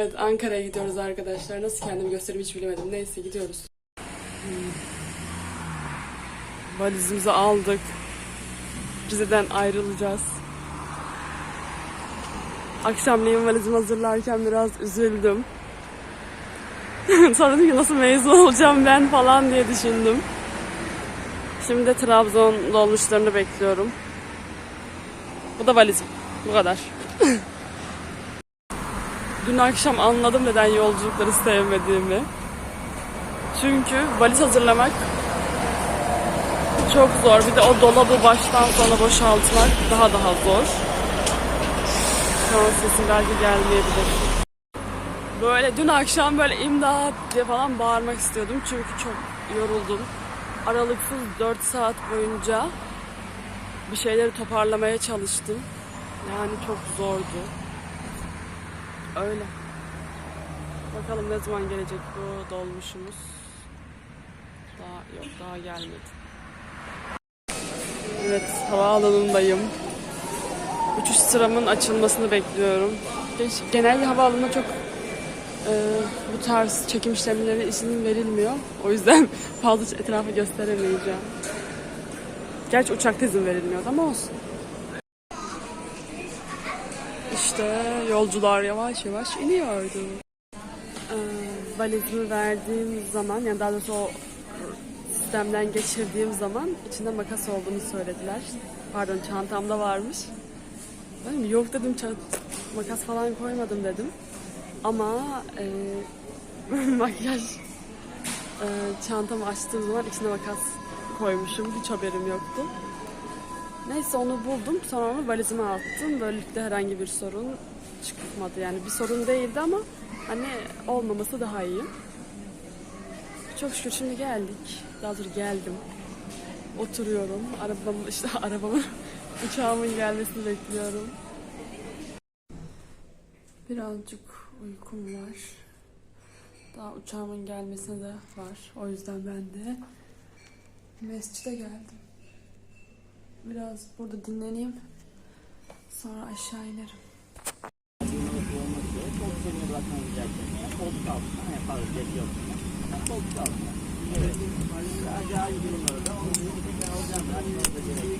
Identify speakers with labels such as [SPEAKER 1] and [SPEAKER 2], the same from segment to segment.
[SPEAKER 1] Evet Ankara'ya gidiyoruz arkadaşlar. Nasıl kendimi göstereyim hiç bilemedim. Neyse gidiyoruz. Hmm. Valizimizi aldık. Rize'den ayrılacağız. Akşamleyin valizimi hazırlarken biraz üzüldüm. Sonra dedim ki nasıl mezun olacağım ben falan diye düşündüm. Şimdi de Trabzon dolmuşlarını bekliyorum. Bu da valizim. Bu kadar. Dün akşam anladım neden yolculukları sevmediğimi. Çünkü valiz hazırlamak çok zor. Bir de o dolabı baştan sona boşaltmak daha daha zor. Şu an sesim belki gelmeyebilir. Böyle dün akşam böyle imdat diye falan bağırmak istiyordum. Çünkü çok yoruldum. Aralıksız 4 saat boyunca bir şeyleri toparlamaya çalıştım. Yani çok zordu. Öyle. Bakalım ne zaman gelecek bu dolmuşumuz. Daha yok daha gelmedi. Evet havaalanındayım. Uçuş sıramın açılmasını bekliyorum. Genel havaalanına çok e, bu tarz çekim işlemleri izin verilmiyor. O yüzden fazla etrafı gösteremeyeceğim. Gerçi uçakta izin verilmiyordu ama olsun. İşte yolcular yavaş yavaş iniyordu. Ee, valizimi verdiğim zaman yani daha doğrusu o sistemden geçirdiğim zaman içinde makas olduğunu söylediler. Pardon çantamda varmış. Ben yok dedim makas falan koymadım dedim. Ama e, makyaj e, çantamı açtığım zaman içine makas koymuşum. Hiç haberim yoktu. Neyse onu buldum. Sonra onu valizime attım. Böylelikle herhangi bir sorun çıkmadı. Yani bir sorun değildi ama hani olmaması daha iyi. Çok şükür şimdi geldik. Daha dur geldim. Oturuyorum. Arabam işte arabamın uçağımın gelmesini bekliyorum. Birazcık uykum var. Daha uçağımın gelmesine de var. O yüzden ben de mescide geldim. Biraz burada dinleneyim. Sonra aşağı inerim.
[SPEAKER 2] Ne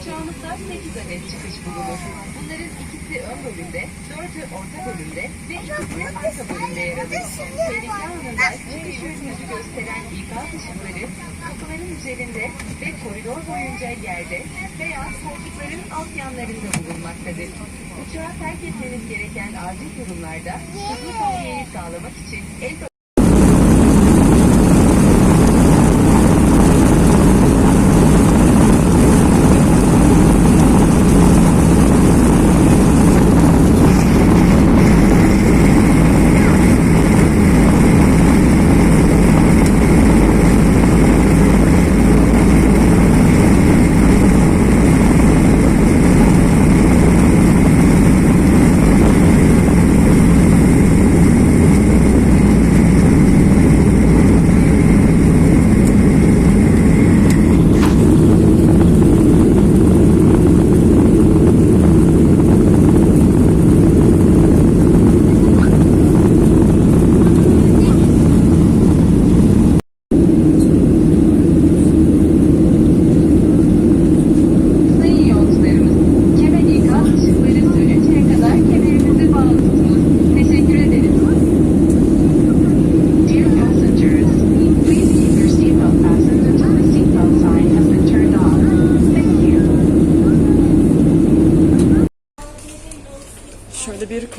[SPEAKER 2] Uçağımızda 8 adet çıkış bulunur. Bunların ikisi ön bölümde, dördü orta bölümde ve ikisi arka bölümde yer alır. Tehlike anında çıkış yönünüzü gösteren ikaz ışıkları kapıların üzerinde ve koridor boyunca yerde veya koltukların alt yanlarında bulunmaktadır. Uçağı terk etmeniz gereken acil durumlarda hızlı tahliyeyi sağlamak için el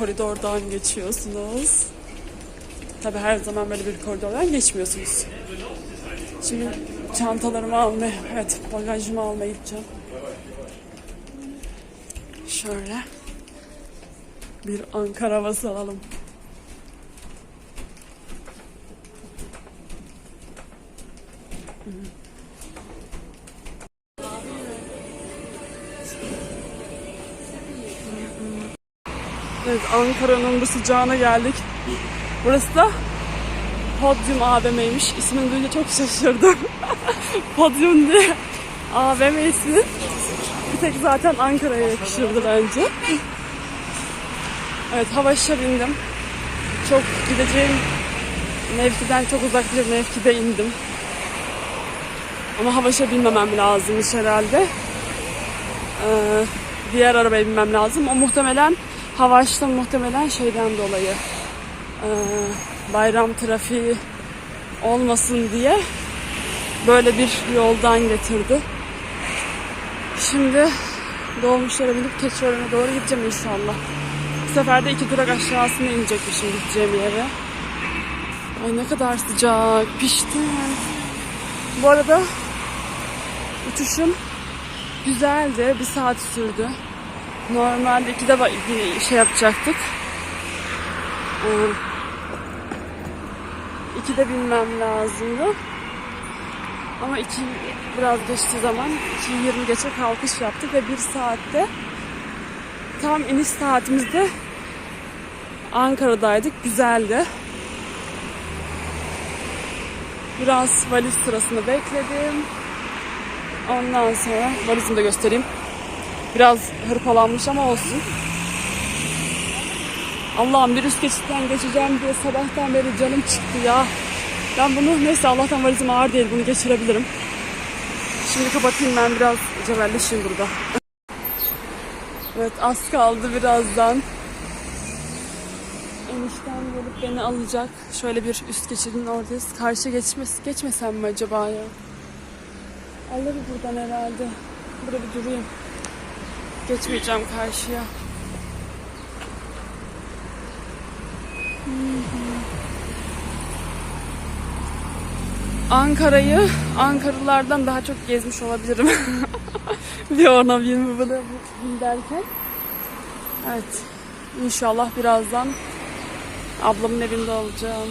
[SPEAKER 1] koridordan geçiyorsunuz. Tabi her zaman böyle bir koridordan geçmiyorsunuz. Şimdi çantalarımı almaya, evet bagajımı almaya gideceğim. Şöyle bir Ankara havası alalım. Evet Ankara'nın bu sıcağına geldik. Burası da Podyum AVM'ymiş. İsmini duyunca çok şaşırdım. Podyum diye AVM ismi. Bir tek zaten Ankara'ya yakışırdı bence. Evet Havaş'a bindim. Çok gideceğim mevkiden çok uzak bir mevkide indim. Ama Havaş'a binmemem lazımmış herhalde. Ee, diğer arabaya binmem lazım. O muhtemelen Havaş'ta muhtemelen şeyden dolayı ee, bayram trafiği olmasın diye böyle bir yoldan getirdi. Şimdi dolmuşlara binip Keçiören'e doğru gideceğim inşallah. Bu sefer de iki durak aşağısına inecekmişim gideceğim yere. Ay ne kadar sıcak, piştim. Bu arada uçuşum güzeldi, bir saat sürdü. Normalde ikide ba- bir şey yapacaktık. Ee, ikide binmem lazımdı. Ama iki biraz geçtiği zaman 2.20 geçe kalkış yaptık ve bir saatte tam iniş saatimizde Ankara'daydık. Güzeldi. Biraz valiz sırasını bekledim. Ondan sonra valizimi de göstereyim. Biraz hırpalanmış ama olsun. Allah'ım bir üst geçitten geçeceğim diye sabahtan beri canım çıktı ya. Ben bunu neyse Allah'tan valizim ağır değil bunu geçirebilirim. Şimdi kapatayım ben biraz cebelleşeyim burada. Evet az kaldı birazdan. Enişten gelip beni alacak. Şöyle bir üst geçidin oradayız. Karşı geçmez, geçmesem mi acaba ya? Alır buradan herhalde. Burada bir durayım. Geçmeyeceğim karşıya. Ankara'yı Ankaralılardan daha çok gezmiş olabilirim. bir ona bir buna bin derken. Evet. İnşallah birazdan ablamın evinde olacağım.